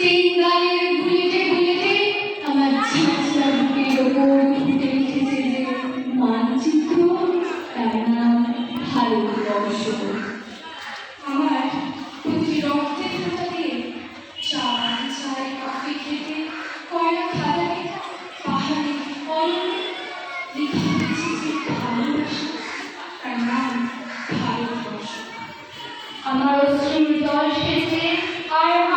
সেই গানের বুলেটে বুলেটে আমার যে মানচিত্র, তার নাম ভারতবর্ষ। আমার প্রতি রক্তে ফোটাতে চাল চাল কফি খেতে, কয়লা খাদারে যে ভালোবাসা, তার নাম ভারতবর্ষ। আমার অশ্রু দশ হেঁটে আর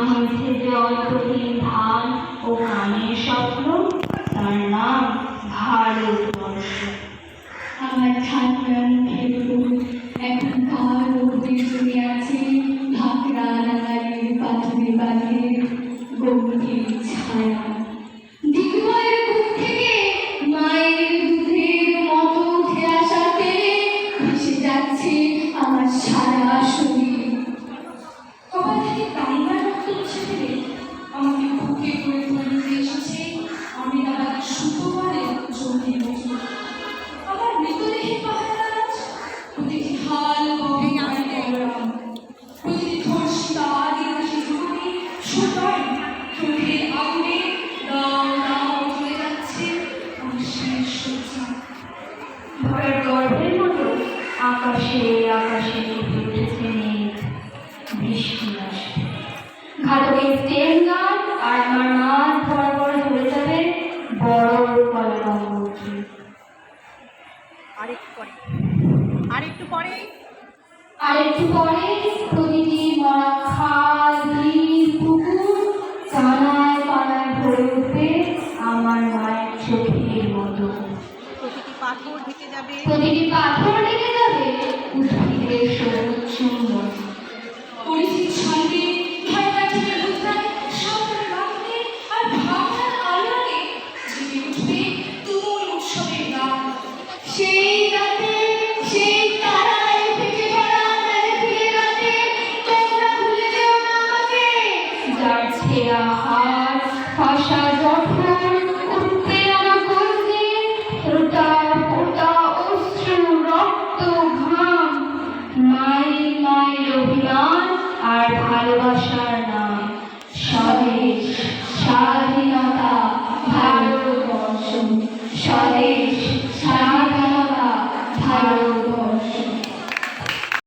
বোনা জল অল্পদিন ধান ও কানের স্বপ্ন তার নাম ভারতবর্ষ। আমার ঠান্ডা আকাশে আকাশে মেঘ। বৃষ্টি আসবে। ঘাতকের স্টেন গান আর আমার মাছ বরাবর ধরে যাবে বড় কলা আরেকটু পরে। আরেকটু পরে। আর একটু পরে প্রতিটি মরা খাল বিল পুকুর চানায় পানায় ভরে উঠবে আমার মায়ের চোখের মতো। প্রতিটি পাথর ঢেকে যাবে। প্রতিটি পাথর লেগে যাবে উদ্ভিদের সবুজ চুম্বন ছেঁড়া হার ফাঁসা রক্ত ঘাম মায়ের আর ভালোবাসার নাম। স্বদেশ স্বাধীনতা ভারতবর্ষ। স্বদেশ